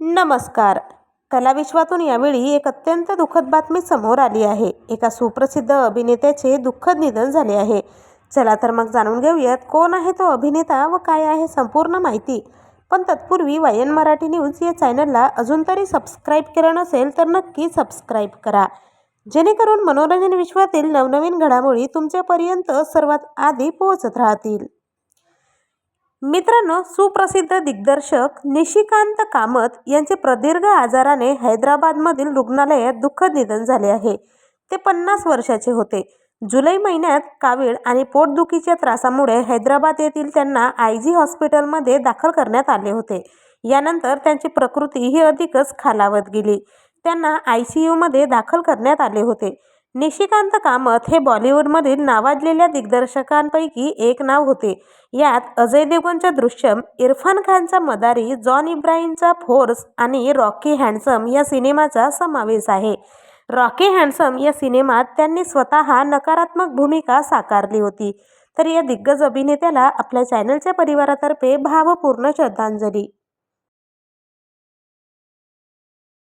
नमस्कार. कलाविश्वातून यावेळी एक अत्यंत दुःखद बातमी समोर आली आहे. एका सुप्रसिद्ध अभिनेत्याचे दुःखद निधन झाले आहे. चला तर मग जाणून घेऊयात कोण आहे तो अभिनेता व काय आहे संपूर्ण माहिती. पण तत्पूर्वी वायन मराठी न्यूज या चॅनलला अजून तरी सबस्क्राईब केलं नसेल तर नक्की सबस्क्राईब करा. जेणेकरून मनोरंजन विश्वातील नवनवीन घडामोडी तुमच्यापर्यंत सर्वात आधी पोहोचत राहतील. मित्रांनो सुप्रसिद्ध दिग्दर्शक निशिकांत कामत यांचे प्रदीर्घ आजाराने हैदराबादमधील रुग्णालयात दुःखद निधन झाले आहे. ते पन्नास वर्षाचे होते. जुलै महिन्यात कावीळ आणि पोटदुखीच्या त्रासामुळे हैदराबाद येथील त्यांना आय जी हॉस्पिटलमध्ये दाखल करण्यात आले होते. यानंतर त्यांची प्रकृती ही अधिकच खालावत गेली. त्यांना आय सी यूमध्ये दाखल करण्यात आले होते. निशिकांत कामत हे बॉलिवूडमधील नावाजलेल्या दिग्दर्शकांपैकी एक नाव होते. यात अजय देवगणचा दृश्यम इरफान खानचा मदारी जॉन इब्राहिमचा फोर्स आणि रॉकी हँडसम या सिनेमाचा समावेश आहे. रॉकी हँडसम या सिनेमात त्यांनी स्वतः नकारात्मक भूमिका साकारली होती. तर या दिग्गज अभिनेत्याला आपल्या चॅनलच्या परिवारातर्फे भावपूर्ण श्रद्धांजली.